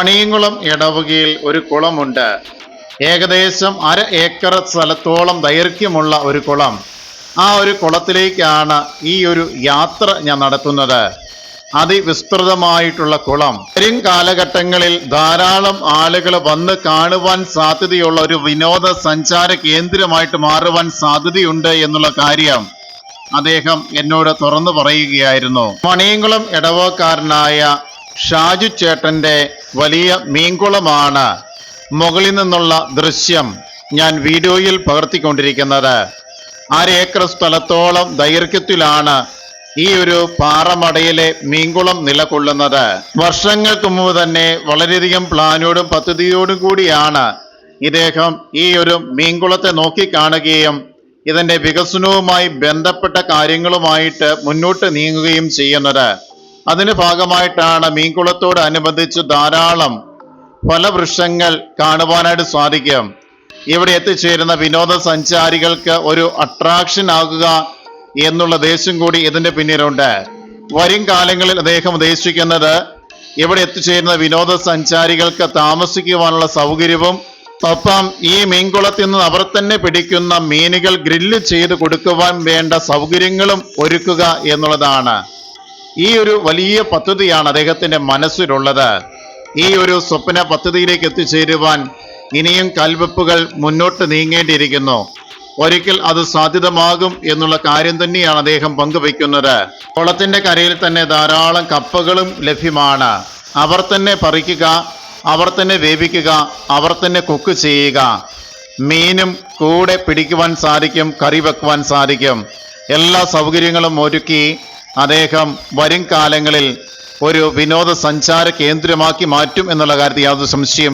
മണിയങ്കുളം ഇടവകയിൽ ഒരു കുളമുണ്ട്. ഏകദേശം അര ഏക്കർ സ്ഥലത്തോളം ദൈർഘ്യമുള്ള ഒരു കുളം. ആ ഒരു കുളത്തിലേക്കാണ് ഈ ഒരു യാത്ര ഞാൻ നടത്തുന്നത്. അതിവിസ്തൃതമായിട്ടുള്ള കുളം. വരും കാലഘട്ടങ്ങളിൽ ധാരാളം ആളുകൾ വന്ന് കാണുവാൻ സാധ്യതയുള്ള ഒരു വിനോദ സഞ്ചാര കേന്ദ്രമായിട്ട് മാറുവാൻ സാധ്യതയുണ്ട് എന്നുള്ള കാര്യം അദ്ദേഹം എന്നോട് തുറന്നു പറയുകയായിരുന്നു. മണിയങ്കുളം ഇടവക്കാരനായ ഷാജു ചേട്ടന്റെ വലിയ മീൻകുളമാണ് മുകളിൽ നിന്നുള്ള ദൃശ്യം ഞാൻ വീഡിയോയിൽ പകർത്തിക്കൊണ്ടിരിക്കുന്നത്. അരേക്കർ സ്ഥലത്തോളം ദൈർഘ്യത്തിലാണ് ഈ ഒരു പാറമടയിലെ മീൻകുളം നിലകൊള്ളുന്നത്. വർഷങ്ങൾക്ക് മുമ്പ് തന്നെ വളരെയധികം പ്ലാനോടും പദ്ധതിയോടും കൂടിയാണ് ഇദ്ദേഹം ഈ ഒരു മീൻകുളത്തെ നോക്കിക്കാണുകയും ഇതിന്റെ വികസനവുമായി ബന്ധപ്പെട്ട കാര്യങ്ങളുമായിട്ട് മുന്നോട്ട് നീങ്ങുകയും ചെയ്യുന്നത്. അതിന്റെ ഭാഗമായിട്ടാണ് മീൻകുളത്തോട് അനുബന്ധിച്ച് ധാരാളം ഫലവൃക്ഷങ്ങൾ കാണുവാനായിട്ട് സാധിക്കും ഇവിടെ എത്തിച്ചേരുന്ന വിനോദസഞ്ചാരികൾക്ക് ഒരു അട്രാക്ഷൻ ആകുക എന്നുള്ള ദേശം കൂടി ഇതിന്റെ പിന്നിലുണ്ട്. വരും കാലങ്ങളിൽ അദ്ദേഹം ഉദ്ദേശിക്കുന്നത് ഇവിടെ എത്തിച്ചേരുന്ന വിനോദസഞ്ചാരികൾക്ക് താമസിക്കുവാനുള്ള സൗകര്യവും ഒപ്പം ഈ മീൻകുളത്തിൽ നിന്ന് അവർ തന്നെ പിടിക്കുന്ന മീനുകൾ ഗ്രില്ല് ചെയ്ത് കൊടുക്കുവാൻ വേണ്ട സൗകര്യങ്ങളും ഒരുക്കുക എന്നുള്ളതാണ്. ഈ ഒരു വലിയ പദ്ധതിയാണ് അദ്ദേഹത്തിന്റെ മനസ്സിലുള്ളത്. ഈ ഒരു സ്വപ്ന പദ്ധതിയിലേക്ക് എത്തിച്ചേരുവാൻ ഇനിയും കൽവെപ്പുകൾ മുന്നോട്ട് നീങ്ങേണ്ടിയിരിക്കുന്നു. ഒരിക്കൽ അത് സാധ്യതമാകും എന്നുള്ള കാര്യം തന്നെയാണ് അദ്ദേഹം പങ്കുവയ്ക്കുന്നത്. കുളത്തിന്റെ കരയിൽ തന്നെ ധാരാളം കപ്പകളും ലഭ്യമാണ്. അവർ തന്നെ പറിക്കുക അവർ തന്നെ വേവിക്കുക അവർ തന്നെ കുക്ക് ചെയ്യുക. മീനും കൂടെ പിടിക്കുവാൻ സാധിക്കും കറി വെക്കുവാൻ സാധിക്കും. എല്ലാ സൗകര്യങ്ങളും ഒരുക്കി അദ്ദേഹം വരും കാലങ്ങളിൽ ഒരു വിനോദസഞ്ചാര കേന്ദ്രമാക്കി മാറ്റും എന്നുള്ള കാര്യത്തിൽ യാതൊരു സംശയം